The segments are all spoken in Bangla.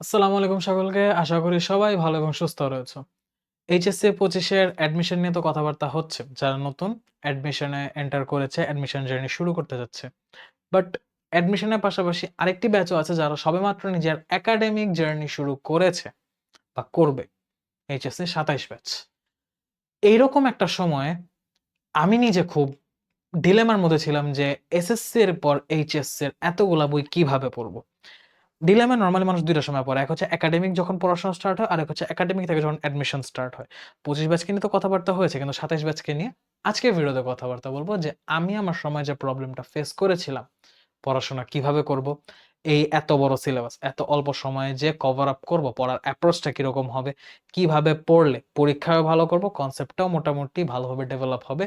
আসসালামু আলাইকুম সকলকে। আশা করি সবাই ভালো এবং সুস্থ রয়েছো। এইচএসসি ২৫ এর অ্যাডমিশন নিয়ে তো কথাবার্তা হচ্ছে। যারা নতুন অ্যাডমিশনে এন্টার করেছে, অ্যাডমিশন জার্নি শুরু করতে যাচ্ছে। বাট অ্যাডমিশনের পাশাপাশি আরেকটি ব্যাচও আছে যারা সবেমাত্র নিজের একাডেমিক জার্নি শুরু করেছে বা করবে। HSC ২৭ batch. এইরকম একটা সময়ে আমি নিজে খুব ডিলেমার মধ্যে ছিলাম যে এসএসসি এর পর এইচএসসি এর এতগুলা বই কীভাবে পড়ব? ডিলেমা নরমালি মানুষ ২ টা সময় পড়ে। এক হচ্ছে একাডেমিক যখন পড়াশোনা স্টার্ট হয়, আরেক হচ্ছে একাডেমিক থেকে যখন অ্যাডমিশন স্টার্ট হয়। ২৫ ব্যাচকে নিয়ে তো কথাবার্তা হয়েছে কিন্তু ২৭ ব্যাচকে নিয়ে আজকে ভিডিওতে কথাবার্তা বলব যে আমি আমার সময় যে প্রবলেমটা ফেস করেছিলাম, পড়াশোনা কীভাবে করব? এই এত বড় সিলেবাস, এত অল্প সময়ে যে কভার আপ করব, পড়ার অ্যাপ্রোচটা কীরকম হবে? কীভাবে পড়লে পরীক্ষায়ও ভালো করব, কনসেপ্টটাও মোটামুটি ভালোভাবে ডেভেলপ হবে।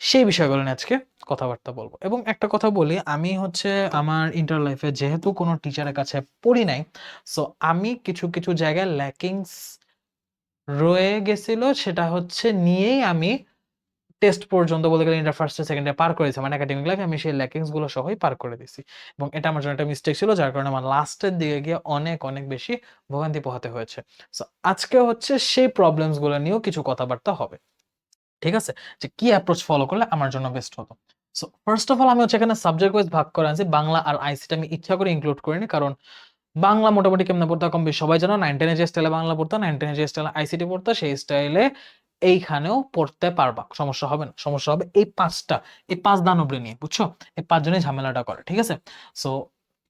সেই বিষয়গুলো নিয়ে আজকে কথাবার্তা বলব এবং একটা কথা বলি, আমি হচ্ছে আমার ইন্টার লাইফে যেহেতু কোনো টিচারের কাছে পড়ি নাই, সো আমি কিছু, কিছু জায়গায় ল্যাকিংস রয়ে গেছিল সেটা হচ্ছে নিয়েই আমি টেস্ট পর্যন্ত বলতে গেলে ইন্টার ফার্স্ট সেকেন্ড পার করেছি। মানে একাডেমিক লাইফে আমি সেই ল্যাকিংসগুলো সহই পার করে দিছি। এবং এটা আমার জন্য একটা মিস্টেক ছিল যার কারণে আমার লাস্টের দিকে গিয়ে অনেক, অনেক বেশি ভোগান্তি পোহাতে হয়েছে। সো আজকে হচ্ছে সেই প্রবলেমসগুলো নিয়েও কিছু কথাবার্তা হবে। ঠিক আছে? যে কি অ্যাপ্রোচ ফলো করলে আমার জন্য বেস্ট হতো। সো ফার্স্ট অফ অল আমি হচ্ছে এখানে সাবজেক্ট ওয়াইজ ভাগ করে আনছি। বাংলা আর আইসিটি আমি ইচ্ছা করে ইনক্লুড করিনি। কারণ বাংলা মোটামুটি কেমনে পড়তে কম বেশি সবাই জানো। 9-10 এ যে স্টাইলে বাংলা পড়তো, 9-10 এ যে স্টাইলে আইসিটি পড়তো সেই স্টাইলে এইখানেও পড়তে পারবা। সমস্যা হবে না। সমস্যা হবে এই ৫ টা, এই ৫ দানবরে নিয়ে। বুঝছ? এই ৫ জনই ঝামেলাটা করে। ঠিক আছে? সো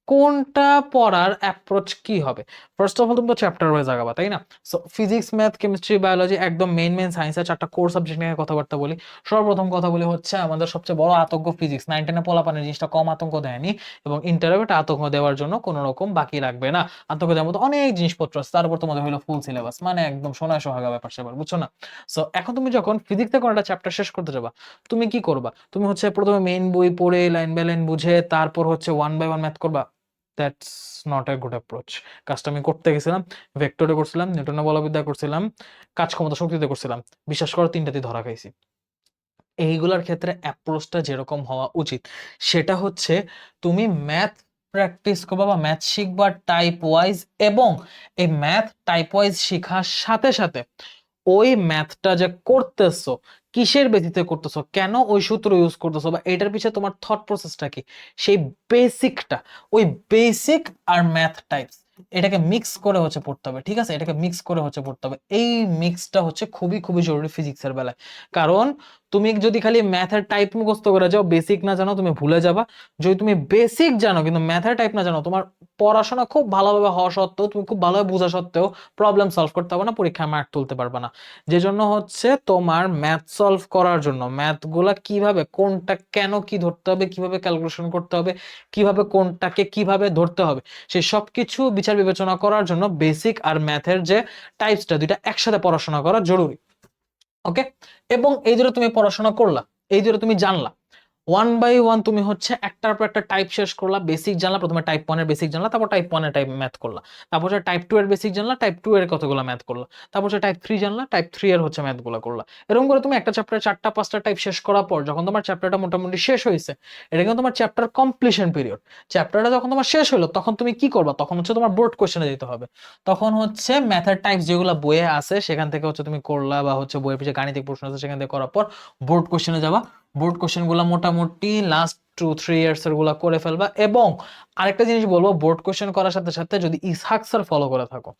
কোনটা পড়ার অ্যাপ্রোচ কি হবে? ফার্স্ট অফ অল তুমি তো চ্যাপ্টার ওয়াইজ আগাবা, তাই না? So physics, math, chemistry, biology একদম মেইন, মেইন সায়েন্সের ৪ টা কোর সাবজেক্ট নিয়ে কথাবার্তা বলি। সর্বপ্রথম কথা বলি হচ্ছে আমাদের সবচেয়ে বড় আতঙ্ক ফিজিক্স। 9-10 এ পোলাপানের জিনিসটা কম আতঙ্ক দেয়নি এবং ইন্টারেও এটা আতঙ্ক দেওয়ার জন্য কোন রকম বাকি রাখবে না। আতঙ্ক দেওয়ার মতো অনেক জিনিসপত্র আছে। তারপর তোমাদের হইল ফুল সিলেবাস। মানে একদম সোনায় সোহাগা ব্যাপার-স্যাপার। বুঝছ না? সো এখন তুমি যখন ফিজিক্সে কোনো একটা চ্যাপ্টার শেষ করতে যাবা, তুমি কি করবা? তুমি হচ্ছে ১ম এ মেইন বই পড়ে লাইন বাই লাইন বুঝে তারপর হচ্ছে ওয়ান বাই ওয়ান ম্যাথ করবা? That's not a good approach. কাজটা আমি করতে গেছিলাম, ভেক্টরে করছিলাম, নিউটনের বলবিদ্যায় করছিলাম, কাজ ক্ষমতা শক্তিতে করছিলাম। বিশ্বাস করো ৩ ধরা খাইছি। এইগুলার ক্ষেত্রে অ্যাপ্রোচটা যেরকম হওয়া উচিত সেটা হচ্ছে তুমি ম্যাথ প্র্যাকটিস করবা বা ম্যাথ শিখবা টাইপ ওয়াইজ এবং এই ম্যাথ টাইপ ওয়াইজ শিখার সাথে, সাথে ওই ম্যাথটা যে করতেছো, কিসের বেসিসে করতেছো, কেন ওই সূত্র ইউজ করতেছো? বা এটার পিছনে তোমার থট প্রসেসটা কি? সেই বেসিকটা, ওই বেসিক আর ম্যাথ টাইপস এটাকে মিক্স করে হচ্ছে পড়তে হবে। ঠিক আছে? এটাকে মিক্স করে হচ্ছে পড়তে হবে। এই মিক্সটা হচ্ছে খুবই, খুবই জরুরি ফিজিক্সের বেলায়। কারণ তুমি যদি খালি ম্যাথের টাইপ মুখস্থ করে যাও, বেসিক না জানো তুমি ভুলে যাবা। যদি তুমি বেসিক জানো কিন্তু ম্যাথের টাইপ না জানো, তোমার পড়াশোনা খুব ভালোভাবে হওয়া সত্ত্বেও, তুমি খুব ভালোভাবে বোঝা সত্ত্বেও প্রবলেম সলভ করতে পারবা না, পরীক্ষায় মার্ক তুলতে পারবা না। যেজন্য হচ্ছে তোমার ম্যাথ সলভ করার জন্য ম্যাথগুলা কীভাবে, কোনটা কেন কি ধরতে হবে, কীভাবে ক্যালকুলেশন করতে হবে, কীভাবে কোনটাকে কীভাবে ধরতে হবে, সেই সবকিছু বিচার বিবেচনা করার জন্য বেসিক আর ম্যাথের যে টাইপসটা ২ টা একসাথে পড়াশোনা করা জরুরি। ওকে? এবং এই দুটো তুমি পড়াশোনা করলা, এই দুটো তুমি জানলা। ওয়ান বাই ওয়ান তুমি হচ্ছে একটার পর একটা টাইপ শেষ করলা, বেসিক জানলা, ১ম এ টাইপ 1 এর বেসিক জানলা, তারপর টাইপ 1 এর টাইপ ম্যাথ করলা। তারপর হচ্ছে টাইপ 2 এর বেসিক জানলা, টাইপ 2 এর কতগুলা ম্যাথ করলা। তারপর হচ্ছে টাইপ 3 জানলা, টাইপ 3 এর হচ্ছে ম্যাথগুলা করলা। এরকম করে তুমি একটা চ্যাপ্টারে ৪ টা ৫ টা টাইপ শেষ করার পর যখন তোমার চ্যাপ্টারটা মোটামুটি শেষ হইছে, এটা কিন্তু তোমার চ্যাপ্টার কমপ্লিশন পিরিয়ড। চ্যাপ্টারটা যখন তোমার শেষ হলো তখন তুমি কি করবা? তখন হচ্ছে তোমার বোর্ড কোয়েশ্চেনে যেতে হবে। তখন হচ্ছে ম্যাথের টাইপ যেগুলা বইয়ে আছে সেখান থেকে হচ্ছে তুমি করলা বা হচ্ছে বইয়ের পিছে গাণিতিক প্রশ্ন আছে সেখান থেকে করার পর বোর্ড কোয়েশ্চেনে যাবা। বোর্ড কোয়েশ্চেনগুলা মোটামুটি লাস্ট 2-3 ইয়ার্স এরগুলা করে ফেলবা এবং আরেকটা জিনিস বলব বোর্ড কোয়েশ্চেন করার সাথে, সাথে যদি ইসহাক স্যার ফলো করে থাকো,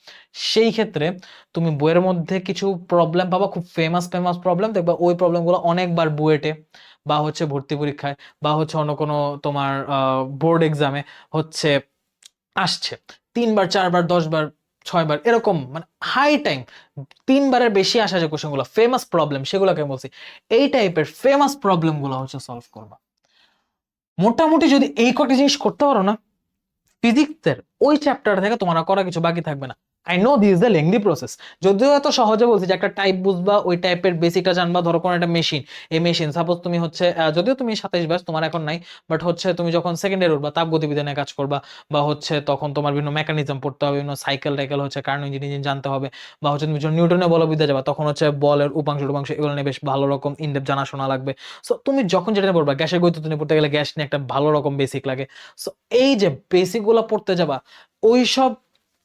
সেই ক্ষেত্রে তুমি বইয়ের মধ্যে কিছু প্রবলেম পাবা খুব ফেমাস, ফেমাস প্রবলেম দেখবা ওই প্রবলেমগুলো অনেকবার বুয়েটে বা হচ্ছে ভর্তি পরীক্ষায় বা হচ্ছে অন্য কোনো তোমার বোর্ড এক্সামে হচ্ছে আসছে। ৩ বার, ৪ বার, ১০ বার, ৬ বার এরকম মানে হাই টাইম তিনবারের বেশি আসা যে কোশ্চেনগুলো ফেমাস প্রবলেম সেগুলোকে বলছি। এই টাইপের ফেমাস প্রবলেমগুলো হচ্ছে সলভ করবা। মোটামুটি যদি এই কটি জিনিস করতে পারো না, ফিজিক্সের ওই চ্যাপ্টার থেকে তোমার করা কিছু বাকি থাকবে না। I know this the lengthy process. যদিও এত সহজে বলছি যে একটা টাইপ বুঝবা, ওই টাইপের বেসিকটা জানবা। ধরো কোনো একটা মেশিন, এই মেশিন সাপোজ তুমি হচ্ছে যদিও তুমি ২৭ ব্যাচ তোমার এখন নাই। বাট হচ্ছে তুমি যখন সেকেন্ড ইয়ারে উঠবা তাপগতিবিদ্যা নিয়ে কাজ করবা বা হচ্ছে তখন তোমার বিভিন্ন মেকানিজম পড়তে হবে, বিভিন্ন সাইকেল-টাইকেল হচ্ছে কার্নো ইঞ্জিন, ইঞ্জিন জানতে হবে বা হচ্ছে তুমি যখন নিউটনের বলবিদ্যা যাবা তখন হচ্ছে বলের উপাংশ-টুপাংশ এগুলো নিয়ে বেশ ভালো রকম ইন ডেপথ জানাশোনা লাগবে। সো তুমি যখন যেটা নিয়ে পড়বা, গ্যাসের গৈতুত্ব নিয়ে পড়তে গেলে গ্যাস নিয়ে একটা ভালো রকম বেসিক লাগে। সো এই যে বেসিকগুলা পড়তে যাবা, ওইসব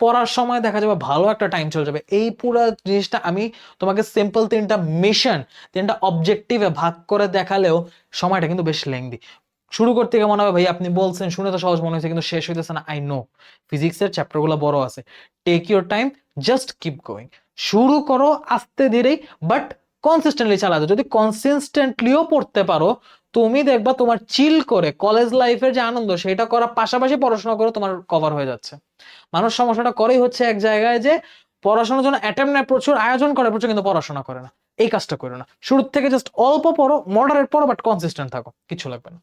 পড়ার সময় দেখা যাবে ভালো একটা টাইম চলে যাবে। এই পুরো জিনিসটা আমি তোমাকে সিম্পল তিনটা মিশন তিনটা অবজেক্টিভে ভাগ করে দেখালেও সময়টা কিন্তু বেশ লেংদি শুরু করতে গিয়ে মনে হবে, ভাই, আপনি বলছেন, শুনে তো সহজ মনে হয়েছে, কিন্তু শেষ হইতেছে না। আই নো ফিজিক্সের চ্যাপ্টারগুলো বড় আছে। Take your time just keep going শুরু করো আস্তে ধীরেই বাট কনসিস্টেন্টলি চালাতে। যদি কনসিস্টেন্টলিও পড়তে পারো তুমি দেখবা তোমার চিল করে কলেজ লাইফের যে আনন্দ, সেটা করার পাশাপাশি পড়াশোনা করে তোমার কভার হয়ে যাচ্ছে। মানুষ সমস্যাটা করেই হচ্ছে এক জায়গায় যে পড়াশোনার জন্য অ্যাটেম্প নেয় প্রচুর আয়োজন করে, প্রচুর কিন্তু পড়াশোনা করে না। এই কাজটা করো না। শুরুর থেকে জাস্ট অল্প পড়ো মডারেট পড়ো বাট কনসিস্টেন্ট থাকো, কিছু লাগবে না।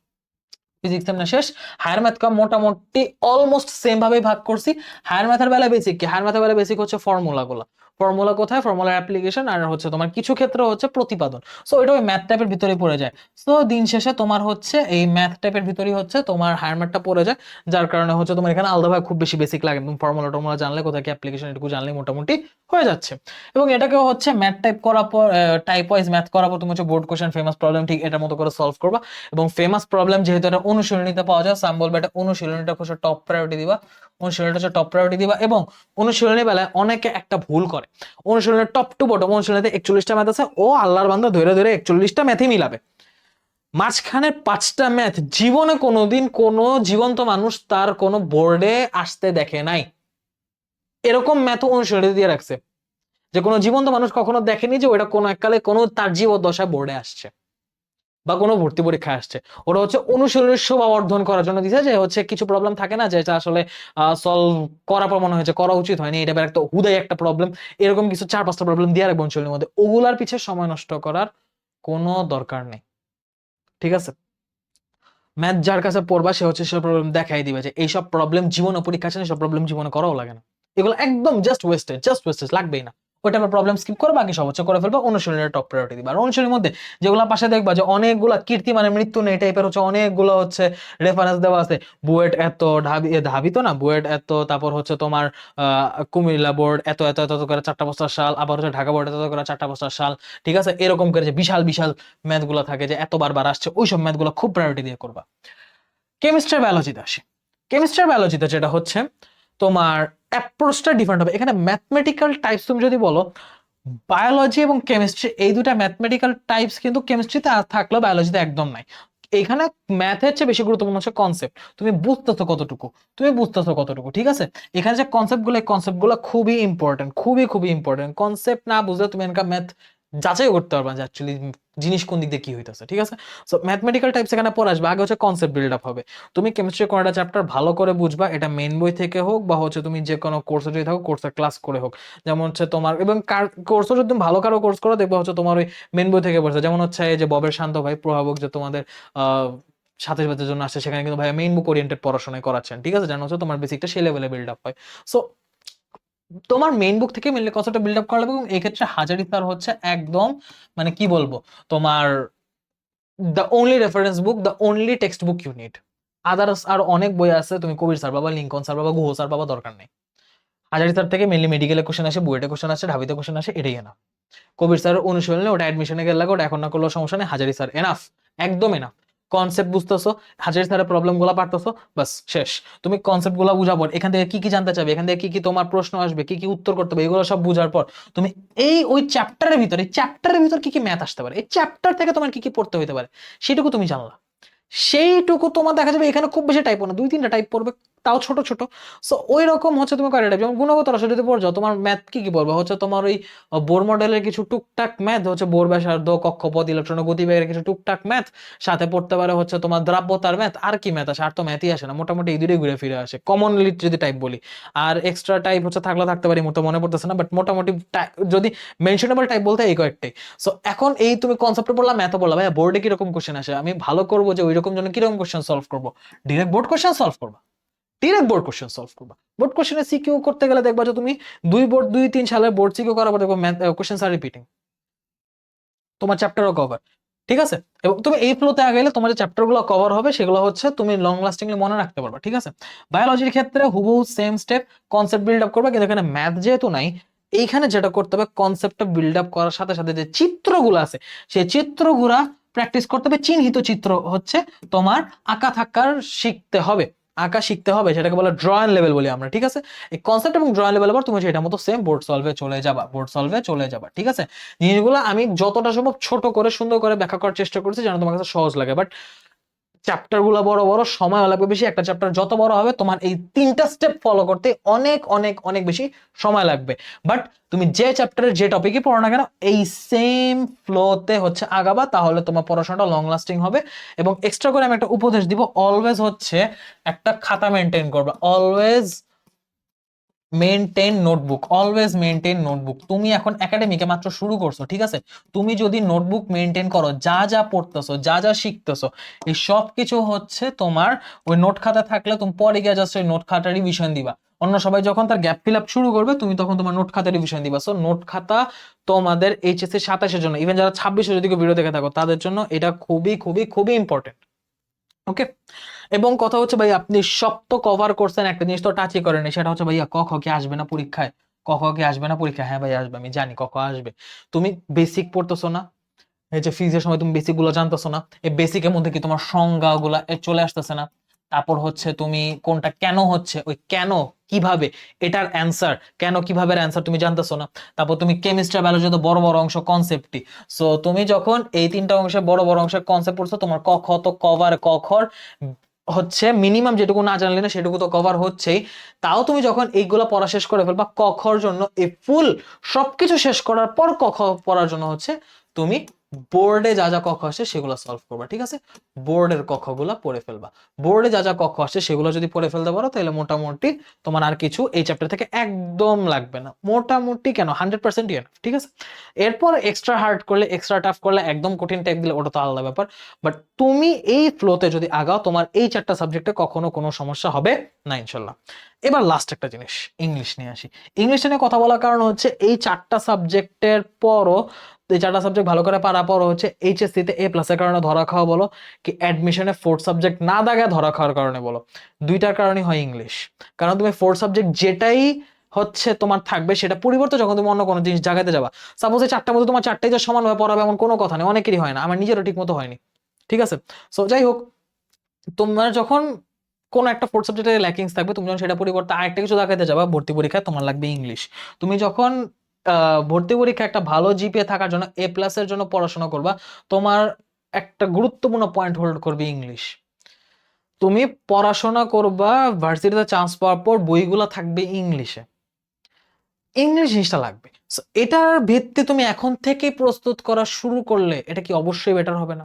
ফিজিক্স এমনি শেষ হায়ার ম্যাথ কাম মোটামুটি অলমোস্ট সেম ভাবেই ভাগ করছি। হায়ার ম্যাথের বেলা বেসিক কি? হায়ার ম্যাথের বেলা বেসিক হচ্ছে ফর্মুলাগুলো ফর্মুলা কোথায়? ফর্মুলার অ্যাপ্লিকেশন আর হচ্ছে তোমার কিছু ক্ষেত্রে হচ্ছে প্রতিপাদন। সো এটা ওই ম্যাথ টাইপের ভিতরে পড়ে যায়। সো দিন শেষে তোমার হচ্ছে এই ম্যাথ টাইপের ভিতরেই হচ্ছে তোমার হায়ার ম্যাথটা পড়ে যায়, যার কারণে হচ্ছে তোমার এখানে আলাদাভাবে খুব বেশি বেসিক লাগে তুমি ফর্মুলা টর্মুলা জানলে কোথায় কি অ্যাপ্লিকেশন এটুকু জানলে মোটামুটি হয়ে যাচ্ছে। এবং এটাকে হচ্ছে ম্যাথ টাইপ করার পর টাইপ ওয়াইজ ম্যাথ করার পর তুমি হচ্ছে বোর্ড কোশ্চেন ফেমাস প্রবলেম ঠিক এটার মতো করে সলভ করবা। এবং ফেমাস প্রবলেম যেহেতু এটা অনুশীলনীতে পাওয়া যায় সাম বলবে এটা অনুশীলনীটা হচ্ছে টপ প্রায়োরিটি দিবা। অনুশীলনীটা হচ্ছে টপ প্রায়োরিটি দিবা এবং অনুশীলনী বেলায় অনেকে একটা ভুল করে। অনুশীলনের টপ টু বটম অনুশীলনে একচল্লিশটা ম্যাথ আছে। ও আল্লাহর বান্ধব ধরে ধরে একচল্লিশটা ম্যাথই মিলাবে। মাঝখানের পাঁচটা ম্যাথ জীবনে কোনোদিন কোনো জীবন্ত মানুষ তার কোনো বোর্ডে আসতে দেখে নাই। এরকম ম্যাথ অনুশীলনে দিয়ে রাখছে। যে কোনো জীবন্ত মানুষ কখনো দেখেনি যে ওটা কোনো এককালে কোনো তার জীবদ্দশায় বোর্ডে আসছে। বা কোনো ভর্তি পরীক্ষায় আসছে। ওটা হচ্ছে অনুশীলনের শোভা অর্জন করার জন্য দিছে যে হচ্ছে কিছু প্রবলেম থাকে না, যেটা আসলে সলভ করা পর মনে হয়েছে করা উচিত হয়নি, এটা একটা হুদাই একটা প্রবলেম এরকম কিছু চার পাঁচটা প্রবলেম দিয়ে রাখব অনুশীলনের মধ্যে। ওগুলার পিছে সময় নষ্ট করার কোনো দরকার নেই। ঠিক আছে? ম্যাথ যার কাছে পড়বা, সে হচ্ছে সব প্রবলেম দেখাই দিবে যে এইসব প্রবলেম জীবনে পরীক্ষা আছে সব প্রবলেম জীবনে করাও লাগে না। এগুলো একদম জাস্ট ওয়েস্টেজ জাস্ট ওয়েস্টেজ লাগবেই না। ওইটা আমরা প্রবলেম স্কিপ করে বাকি সব করে ফেলবা অনুশীলনের টপ প্রায়োরিটি দিবা। আর অনুশীলনের মধ্যে যেগুলো পাশে দেখবা যে অনেকগুলা কীর্তি মানে মৃত্যু নেই টাইপের হচ্ছে অনেকগুলো হচ্ছে রেফারেন্স দেওয়া আছে। বুয়েট এত, ঢাবি ঢাবি তো না? বুয়েট এত, তারপর হচ্ছে তোমার কুমিল্লা বোর্ড এত এত এত করে চারটা বস্তার সাল আবার হচ্ছে ঢাকা বোর্ড এত করে চারটা বস্তার সাল ঠিক আছে? এরকম করে যে বিশাল বিশাল ম্যাথগুলো থাকে যে এত বারবার আসছে, ওইসব ম্যাথগুলো খুব প্রায়োরিটি দিয়ে করবা। কেমিস্ট্রি বায়োলজিতে আসি। কেমিস্ট্রি বায়োলজিতে যেটা হচ্ছে তোমার অ্যাপ্রোচটা ডিফারেন্ট হবে। এখানে ম্যাথমেটিক্যাল টাইপস তুমি যদি বলো বায়োলজি এবং কেমিস্ট্রি এই দুটা ম্যাথমেটিক্যাল টাইপস কিন্তু কেমিস্ট্রিতে থাকলেও বায়োলজিতে একদম নাই। এখানে ম্যাথের চেয়ে বেশি গুরুত্বপূর্ণ হচ্ছে কনসেপ্ট তুমি বুঝতেছো কতটুকু? তুমি বুঝতেছো কতটুকু, ঠিক আছে? এখানে যে কনসেপ্টগুলো এই কনসেপ্টগুলো খুবই ইম্পর্টেন্ট খুবই খুবই ইম্পর্টেন্ট কনসেপ্ট না বুঝলে তুমি এনকা ম্যাথ যাচাই করতে পারবা যে অ্যাকচুয়ালি জিনিস কোন দিক দিয়ে কি হইতেছে, ঠিক আছে? সো ম্যাথমেটিক্যাল টাইপস এখানে পড়ে আসবে, আগে হচ্ছে কনসেপ্ট বিল্ড আপ হবে। তুমি কেমিস্ট্রি কোনটা চ্যাপ্টার ভালো করে বুঝবা, এটা মেন বই থেকে হোক বা হচ্ছে তুমি যে কোনো কোর্সে যদি থাকো কোর্সের ক্লাস করে হোক। যেমন হচ্ছে তোমার, এবং কার কোর্সও যদি তুমি ভালো কারও কোর্স করো, দেখবা হচ্ছে তোমার ওই মেন বই থেকে পড়ছে। যেমন হচ্ছে এই যে ববের শান্ত ভাই, প্রভাবক যে তোমাদের সাথে সাথে জন্য আসছে, সেখানে কিন্তু ভাই মেইন বুক ওরিয়েন্টেড পড়াশোনায় করাচ্ছেন, ঠিক আছে? জানো হচ্ছে তোমার বেসিকটা সেই লেভেলে বিল্ড আপ হয়। সো তোমার মেইন বুক থেকে মেনলি কতটা বিল্ড আপ করা লাগবে এবং এক্ষেত্রে হাজারি স্যার হচ্ছে একদম মানে কি বলব, তোমার the only reference book the only text book unit others আর অনেক বই আছে, তুমি কবির স্যার বাবা লিঙ্কন স্যার বাবা গুহ স্যার বাবা দরকার নেই। হাজারি স্যার থেকে মেনলি মেডিকেলে কোশ্চেন আসে বুয়েটে কোশ্চেন আসে, ঢাবিতে কোশ্চেন আসে, এটাই না কবির স্যার অনুশীলনে ওটা অ্যাডমিশনে গেলে ওটা এখন না করলেও সমস্যা নেই, হাজারি স্যার এনাফ একদম এনাফ কনসেপ্ট বুঝতেছো? হাজার স্যারের প্রবলেমগুলা পারতেছো? বাস শেষ। তুমি কনসেপ্টগুলা বুঝাবো। এখান থেকে কি কি জানতে চাবে এখান থেকে কি কি তোমার প্রশ্ন আসবে? কি কি উত্তর করতে হবে? এগুলো সব বুঝার পর তুমি এই ওই চ্যাপ্টারের ভিতরে চ্যাপ্টারের ভিতর কি কি ম্যাথ আসতে পারে? এই চ্যাপ্টার থেকে তোমার কি কি পড়তে হইতে পারে? সেটুকু তুমি জানলা। সেইটুকু তোমার দেখা যাবে এখানে খুব বেশি টাইপ না। দুই তিনটা টাইপ পড়বে। তাও ছোট ছোট। সো ওই রকম হচ্ছে তুমি কয়টা যেমন গুণগত রসায়ন যদি পড়ছো, তোমার ম্যাথ কি কি পড়বে? হচ্ছে তোমার ওই বোর মডেলের কিছু টুকটাক ম্যাথ হচ্ছে বোর ব্যাসার্ধ, কক্ষপথ ইলেকট্রন গতিবেগের কিছু টুকটাক ম্যাথ সাথে পড়তে পারে হচ্ছে তোমার দ্রাব্যতার ম্যাথ আর কি ম্যাথ আসে আর তো ম্যাথই আসে না। মোটামুটি এই দুটোই ঘুরে ফিরে আসে। কমনলি যদি টাইপ বলি। আর এক্সট্রা টাইপ হচ্ছে থাকলে থাকতে পারি মতো মনে পড়তেছে না বাট মোটামুটি যদি মেনশনেবল টাইপ বলতে এই কয়েকটাই। সো এখন এই তুমি কনসেপ্টে বললাম ম্যাথ বললাম ভাই বোর্ডে কীরকম কোশ্চেন আসে? আমি ভালো করব যে ওই রকম জন্য কীরকম কোশ্চেন সলভ করব? ডিরেক্ট বোর্ড কোশ্চেন সলভ করবা। ডিরেক্ট বোর্ড কোশ্চেন সলভ করবা। বোর্ড কোশ্চেনে সিকিউ করতে গেলে দেখবা যে তুমি দুই বোর্ড দুই, তিন সালের বোর্ড সিকিউ করার পর দেখব কোশ্চেন আর রিপিটিং তোমার চ্যাপ্টারও কভার ঠিক আছে? এবং তুমি এই ফ্লোতে আগে গেলে তোমার যে চ্যাপ্টারগুলো কভার হবে, সেগুলো হচ্ছে তুমি লং লাস্টিংলি মনে রাখতে পারবা। ঠিক আছে? বায়োলজির ক্ষেত্রে হুবহু same step concept build up করবে। কিন্তু এখানে ম্যাথ যেহেতু নাই, এইখানে যেটা করতে হবে কনসেপ্টটা বিল্ড আপ করার সাথে সাথে যে চিত্রগুলো আছে, সেই চিত্রগুলা প্র্যাকটিস করতে হবে। চিহ্নিত চিত্র হচ্ছে তোমার আঁকা থাকার শিখতে হবে। আঁকা শিখতে হবে, সেটাকে বলে ড্রয়িং লেভেল বলি আমরা, ঠিক আছে? এই কনসেপ্ট এবং ড্রয়িং লেভেল আবার তুমি সেটা মতো সেম বোর্ড সলভে চলে যাবা বোর্ড সলভে চলে যাবা, ঠিক আছে? জিনিসগুলো আমি যতটা সম্ভব ছোট করে, সুন্দর করে ব্যাখ্যা করার চেষ্টা করছি যেন তোমার কাছে সহজ লাগে বাট চ্যাপ্টারগুলো বড় বড়, সময় লাগবে বেশি, একটা চ্যাপ্টার যত বড় হবে, তোমার এই তিনটা স্টেপ ফলো করতে অনেক অনেক অনেক বেশি সময় লাগবে। বাট তুমি যে চ্যাপ্টারের যে টপিকই পড়ো না কেন, এই সেম ফ্লোতে হচ্ছে আগাবা, তাহলে তোমার পড়াশোনাটা লং লাস্টিং হবে। এবং এক্সট্রা করে আমি একটা উপদেশ দিব অলওয়েজ হচ্ছে একটা খাতা মেনটেন করবে। Always maintain notebook always maintain notebook তুমি এখন একাডেমিকে মাত্র শুরু করছ, ঠিক আছে? তুমি যদি নোটবুক মেনটেন করো, যা যা পড়তেছো, যা যা শিখতেছো, এই সব কিছু হচ্ছে তোমার ওই নোট খাতা থাকলে তুমি পরে গিয়ে জাস্ট ওই নোট খাতা রিভিশন দিবা। অন্য সবাই যখন তার গ্যাপ ফিল আপ শুরু করবে, তুমি তখন তোমার নোট খাতা রিভিশন দিবা। সো নোট খাতা তোমাদের এইচএসসি সাতাশের জন্য ইভেন যারা ছাব্বিশে যদি ভিডিও দেখে থাকো, তাদের জন্য এটা খুবই খুবই খুবই ইম্পর্টেন্ট ওকে এবং কথা হচ্ছে ভাই আপনি সব তো কভার করছেন একটা জিনিস, তো টাচই করেন সেটা হচ্ছে ভাইয়া, কখ কি আসবে না পরীক্ষায়? কখ কি আসবে না পরীক্ষায়? হ্যাঁ ভাই আসবে। আমি জানি কখ আসবে। তুমি বেসিক পড়তেছো না? এই যে ফিজিক্সের সময় তুমি বেসিকগুলো জানতেছো না? এই বেসিকের মধ্যে কি তোমার সংজ্ঞাগুলা চলে আসতেছে না? তারপর হচ্ছে তুমি কোনটা কেন হচ্ছে, ওই কেন, কীভাবে, এটার অ্যান্সার কেন, কীভাবে অ্যান্সার তুমি জানতেছো না? তারপর তুমি কেমিস্ট্রি বায়োলজি তো বড় বড় অংশ কনসেপ্টই সো তুমি যখন এই তিনটা অংশে বড় বড় অংশের কনসেপ্ট পড়ছো, তোমার ক, খ তো কভার ক খর হচ্ছে মিনিমাম যেটুকু না জানলে না, সেটুকু তো কভার হচ্ছেই। তাও তুমি যখন এইগুলো পড়া শেষ করে ফেলবা, ক, খর জন্য এই ফুল সবকিছু শেষ করার পর ক, খ পড়ার জন্য হচ্ছে তুমি বোর্ডে যা যা কক্ষ আসে সেগুলো সলভ করবা, ঠিক আছে? বোর্ডের কক্ষগুলো পড়ে ফেলবা। বোর্ডে যা যা কক্ষ আসে সেগুলো যদি পড়ে ফেলতে পারো, তাহলে মোটামুটি তোমার আর কিছু এই চ্যাপ্টার থেকে একদম লাগবে না। মোটামুটি কেন? হান্ড্রেড পার্সেন্ট ঠিক আছে? এরপর এক্সট্রা হার্ড করলে এক্সট্রা টাফ করলে একদম কঠিন টাইপ দিলে ওটা তো আলাদা ব্যাপার। বাট তুমি এই ফ্লোতে যদি আগাও, তোমার এই চারটা সাবজেক্টে কখনো কোনো সমস্যা হবে না, ইনশাল্লাহ। এবার লাস্ট একটা জিনিস ইংলিশ নিয়ে আসি। ইংলিশ নিয়ে কথা বলার কারণ হচ্ছে এই চারটা সাবজেক্টের পরও এই চারটা সাবজেক্ট ভালো করে পারা পর হচ্ছে এইচএসসি তে এ প্লাসের কারণে ধরা খাওয়া বলো, কি অ্যাডমিশনে ফোর্থ সাবজেক্ট না দাগায় ধরা খাওয়ার কারণে বলো। দুইটার কারণে হয় ইংলিশ কারণ তুমি ফোর্থ সাবজেক্ট যেটাই হচ্ছে তোমার থাকবে সেটা পরিবর্তে যখন তুমি অন্য কোনো জিনিস জায়গাতে যাবা সাপোজ এই চারটার মধ্যে তোমার চারটাই যে সমানভাবে পড়াবে এমন কোনো কথা নেই, অনেকেরই হয় না, আমার নিজেরও ঠিক মতো হয়নি। ঠিক আছে? সো যাই হোক, তোমার যখন কোন একটা ফোর্থ সাবজেক্টের ল্যাকিংস থাকবে, তুমি যখন সেটা পরিবর্তে আরেকটা কিছু দেখাতে যাবা, ভর্তি পরীক্ষায় তোমার লাগবে ইংলিশ তুমি যখন ভর্তি পরীক্ষা একটা ভালো জিপিএ থাকার জন্য এ প্লাসের জন্য পড়াশোনা করবা। তোমার একটা গুরুত্বপূর্ণ পয়েন্ট হোল্ড করবে ইংলিশ তুমি পড়াশোনা করবা ভার্সিটিতে চান্স পাওয়ার পর বইগুলো থাকবে ইংলিশে ইংলিশ জিনিসটা লাগবে। এটার ভিত্তি তুমি এখন থেকেই প্রস্তুত করা শুরু করলে এটা কি অবশ্যই বেটার হবে না?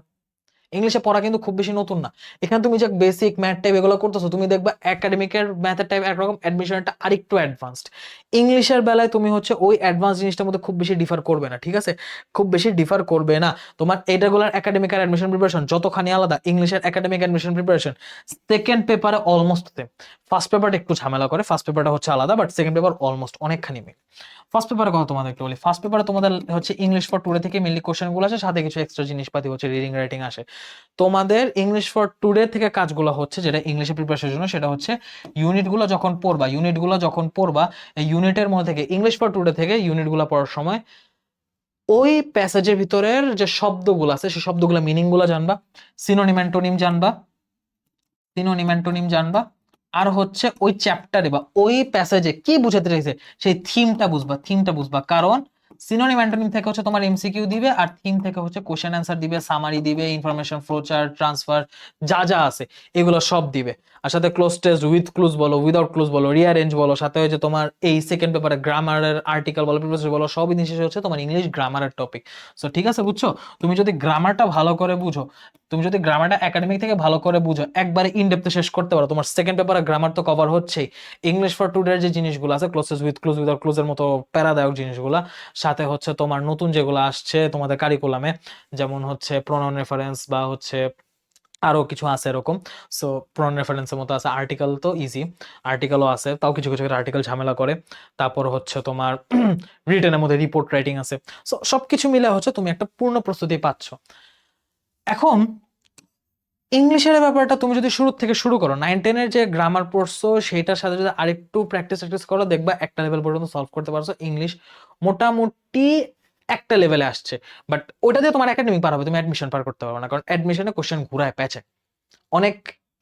ইংলিশে পড়া কিন্তু খুব বেশি নতুন না। এখানে তুমি যে বেসিক ম্যাথ টাইপ এগুলো করতেছো, তুমি দেখবা একাডেমিকের ম্যাথের টাইপ একরকম অ্যাডমিশনটা আরেকটু অ্যাডভান্সড ইংলিশের বেলায় তুমি হচ্ছে ওই অ্যাডভান্স জিনিসটার মধ্যে খুব বেশি ডিফার করবে না, ঠিক আছে? খুব বেশি ডিফার করবে না। তোমার এটাগুলার একাডেমিক আর অ্যাডমিশন প্রিপারেশন যতখানি আলাদা ইংলিশের একাডেমিক অ্যাডমিশন প্রিপারেশন সেকেন্ড পেপারে অলমোস্ট সেম ফার্স্ট পেপারটা একটু ঝামেলা করে ফার্স্ট পেপারটা হচ্ছে আলাদা বাট সেকেন্ড পেপার অলমোস্ট অনেকখানি মিল ফার্স্ট পেপারে কথা তোমাদের একটু বলি। ফার্স্ট পেপারে তোমাদের হচ্ছে ইংলিশ ফর টুডে থেকে মেনলি কোশ্চেনগুলো আসে, সাথে কিছু এক্সট্রা জিনিসপাতি হচ্ছে রিডিং রাইটিং আসে। তোমাদের ইংলিশ ফর টুডে থেকে কাজগুলো হচ্ছে, যেটা ইংলিশে প্রিপারেশনের জন্য, সেটা হচ্ছে ইউনিটগুলো যখন পড়বা ইউনিটগুলো যখন পড়বা, এই ইউনিটের মধ্যে থেকে ইংলিশ ফর টুডে থেকে ইউনিটগুলো পড়ার সময়, ওই প্যাসেজের ভিতরের যে শব্দগুলো আছে সেই শব্দগুলো মিনিংগুলো জানবা সিনোনিম অ্যান্টোনিম জানবা সিনোনিম অ্যান্টোনিম জানবা, আর হচ্ছে ওই চ্যাপ্টারে বা ওই প্যাসেজে কি বুঝাতে চাইছে, সেই থিমটা বুঝবা থিমটা বুঝবা। কারণ সিনোনিম অ্যান্টোনিম থেকে হচ্ছে তোমার এমসিকিউ দিবে আর থিম থেকে হচ্ছে কোশ্চেন অ্যান্সার দিবে সামারি দিবে ইনফরমেশন ফ্লোচার ট্রান্সফার যা যা আছে, এগুলো সব দিবে। আর সাথে ক্লোজ টেস্ট উইথ ক্লুজ বলো উইদাউট ক্লুজ বলো রিয়ারেঞ্জ বলো, সাথে হচ্ছে তোমার এই সেকেন্ড পেপারে গ্রামারের আর্টিকেল বলো প্রিপারেশন বলো, সবই দিন হচ্ছে তোমার ইংলিশ গ্রামারের টপিক সো ঠিক আছে বুঝছ? তুমি যদি গ্রামারটা ভালো করে বুঝো, তুমি যদি গ্রামারটা একাডেমিক থেকে ভালো করে বুঝো, একবারে ইন ডেপথে শেষ করতে পারো। তোমার সেকেন্ড পেপারে গ্রামার তো কভার হচ্ছেই। ইংলিশ ফর টুডের যে জিনিসগুলো আছে ক্লোজেস উইথ ক্লোজ উইদাউট ক্লোজের মতো প্যারাদায়ক জিনিসগুলো সাথে হচ্ছে তোমার নতুন যেগুলো আসছে তোমাদের কারিকুলামে যেমন হচ্ছে প্রোনাউন রেফারেন্স বা হচ্ছে আরও কিছু আছে এরকম। সো প্রন রেফারেন্সের মতো আছে আর্টিকেল তো ইজি আর্টিকেলও আছে, তাও কিছু কিছু আর্টিকেল ঝামেলা করে। তারপর হচ্ছে তোমার রিটেনের মধ্যে রিপোর্ট রাইটিং আছে। সো সব কিছু মিলে হচ্ছে তুমি একটা পূর্ণ প্রস্তুতি পাচ্ছ। এখন ইংলিশের ব্যাপারটা তুমি যদি শুরু থেকে শুরু করো নাইন টেনের যে গ্রামার পড়ছো সেটার সাথে যদি আরেকটু প্র্যাকটিস প্র্যাকটিস করো, দেখবা একটা লেভেল পর্যন্ত সলভ করতে পারছ। ইংলিশ মোটামুটি একটা লেভেলে আসছে। বাট ওটা দিয়ে তোমার একাডেমিক পার হবে, তুমি অ্যাডমিশন পার করতে পারবে না। কারণ অ্যাডমিশনে কোশ্চেন ঘুরায়, প্যাচে। অনেক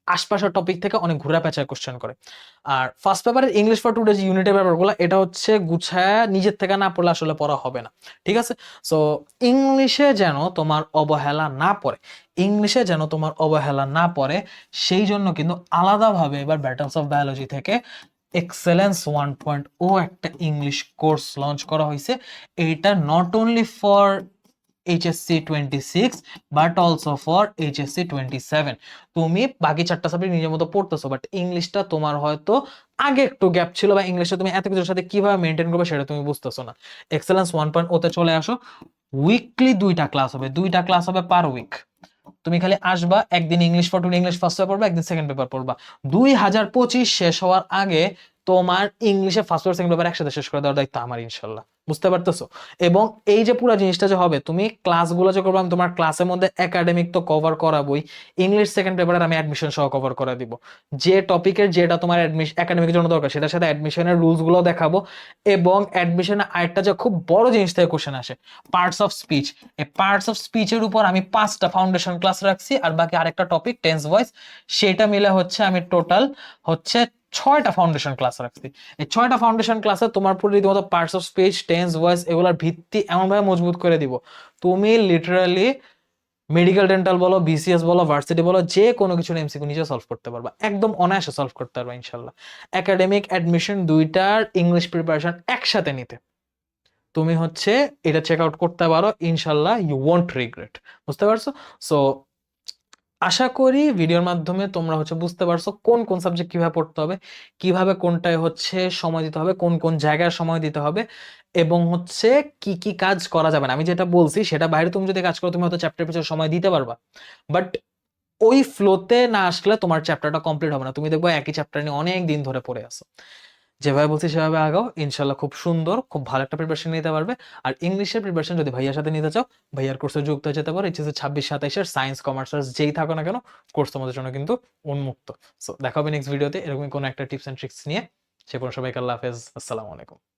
আশপাশের টপিক থেকে অনেক ঘুরা পেঁচায় কোশ্চেন করে। আর ফার্স্ট পেপারের ইংলিশ ফর টুডে যে ইউনিটের ব্যাপারগুলো, এটা হচ্ছে গুছায় নিজের থেকে না পড়লে আসলে পড়া হবে না, ঠিক আছে? সো ইংলিশে যেন তোমার অবহেলা না পড়ে ইংলিশে যেন তোমার অবহেলা না পড়ে, সেই জন্য কিন্তু আলাদাভাবে এবার ব্যাটলস অফ বায়োলজি থেকে এক্সেলেন্স ওয়ান পয়েন্ট ও একটা ইংলিশ কোর্স লঞ্চ করা হয়েছে। এইটা not only for six but also for HSC twenty seven তুমি বাকি চারটা সাবজেক্ট নিজের মতো পড়তেছো বাট ইংলিশটা তোমার হয়তো আগে একটু গ্যাপ ছিল, বা ইংলিশটা তুমি এত কিছুর সাথে কীভাবে মেনটেন করবে সেটা তুমি বুঝতেছো না। এক্সেলেন্স ওয়ান পয়েন্ট ওতে চলে আসো। উইকলি দুইটা ক্লাস হবে, দুইটা ক্লাস হবে পার উইক তুমি খালি আসবা, একদিন English for today English first paper পড়বা, একদিন সেকেন্ড পেপার পড়বা। দুই হাজার পঁচিশ শেষ হওয়ার আগে তোমার ইংলিশে ফার্স্ট পেপার সেকেন্ড পেপার একসাথে শেষ করে দেওয়ার দায়িত্ব আমার, ইনশাল্লাহ। বুঝতে পারতেছো? এবং এই যে পুরো জিনিসটা যে হবে, তুমি ক্লাসগুলো যে করব, আমি তোমার ক্লাসের মধ্যে একাডেমিক তো কভার করাবোই। ইংলিশ সেকেন্ড পেপারের আমি অ্যাডমিশন সহ কভার করে দিব। যে টপিকের যেটা তোমার অ্যাডমিশন একাডেমিকের জন্য দরকার, সেটার সাথে অ্যাডমিশনের রুলসগুলো দেখাবো। এবং অ্যাডমিশনে আরেকটা যে খুব বড় জিনিস থেকে কোশ্চেন আসে পার্টস অফ স্পিচ এই পার্টস অফ স্পিচের উপর আমি পাঁচটা ফাউন্ডেশন ক্লাস রাখছি, আর বাকি আরেকটা টপিক টেন্স ভয়েস সেটা মিলে হচ্ছে আমি টোটাল হচ্ছে ছয়টা ফাউন্ডেশন ক্লাস রাখছি। এই ছয়টা ফাউন্ডেশন ক্লাসে তোমার পুরো রীতিমতো parts of speech tense voice এগুলোর ভিত্তি এমনভাবে মজবুত করে দিব। তুমি লিটারালি মেডিকেল ডেন্টাল বলো বিসিএস বলো ভার্সিটি বলো, যে কোনো কিছু এমসিকিউ নিজে সলভ করতে পারবা। একদম অনায়াসে সলভ করতে পারবা, ইনশাল্লাহ। একাডেমিক অ্যাডমিশন দুইটার ইংলিশ প্রিপারেশন একসাথে নিতে। তুমি হচ্ছে এটা চেক আউট করতে পারো, ইনশাল্লাহ ইউ ওয়ন্ট রিগ্রেট বুঝতে পারছ? সো আশা করি ভিডিওর মাধ্যমে তোমরা হচ্ছে বুঝতে পারছ কোন কোন সাবজেক্ট কীভাবে পড়তে হবে, কীভাবে কোনটায় হচ্ছে সময় দিতে হবে, কোন কোন জায়গায় সময় দিতে হবে এবং হচ্ছে কি কি কাজ করা যাবে না। আমি যেটা বলছি সেটা বাইরে তুমি যদি কাজ করো, তুমি হয়তো চ্যাপ্টার পিছনে সময় দিতে পারবা। বাট ওই ফ্লোতে না আসলে তোমার চ্যাপ্টারটা কমপ্লিট হবে না। তুমি দেখব একই চ্যাপ্টার নিয়ে অনেক দিন ধরে পড়ে আসো যেভাবে বলছি সেভাবে আগাও। ইনশাল্লাহ খুব সুন্দর, খুব ভালো একটা প্রিপারেশন নিতে পারবে। আর ইংলিশের প্রিপারেশন যদি ভাইয়ার সাথে নিতে চাও, ভাইয়ার কোর্সে যুক্ত হয়ে যেতে পারো। এইচএসসি ছাব্বিশ, সাতাইশের সায়েন্স কমার্স যেই থাকো না কেন কোর্স তোমাদের জন্য কিন্তু উন্মুক্ত। সো দেখাবে নেক্সট ভিডিওতে এরকমই কোনো একটা টিপস অ্যান্ড ট্রিক্স নিয়ে। সে কোনো সবাইকে আল্লাহ হাফেজ। আসসালামু আলাইকুম।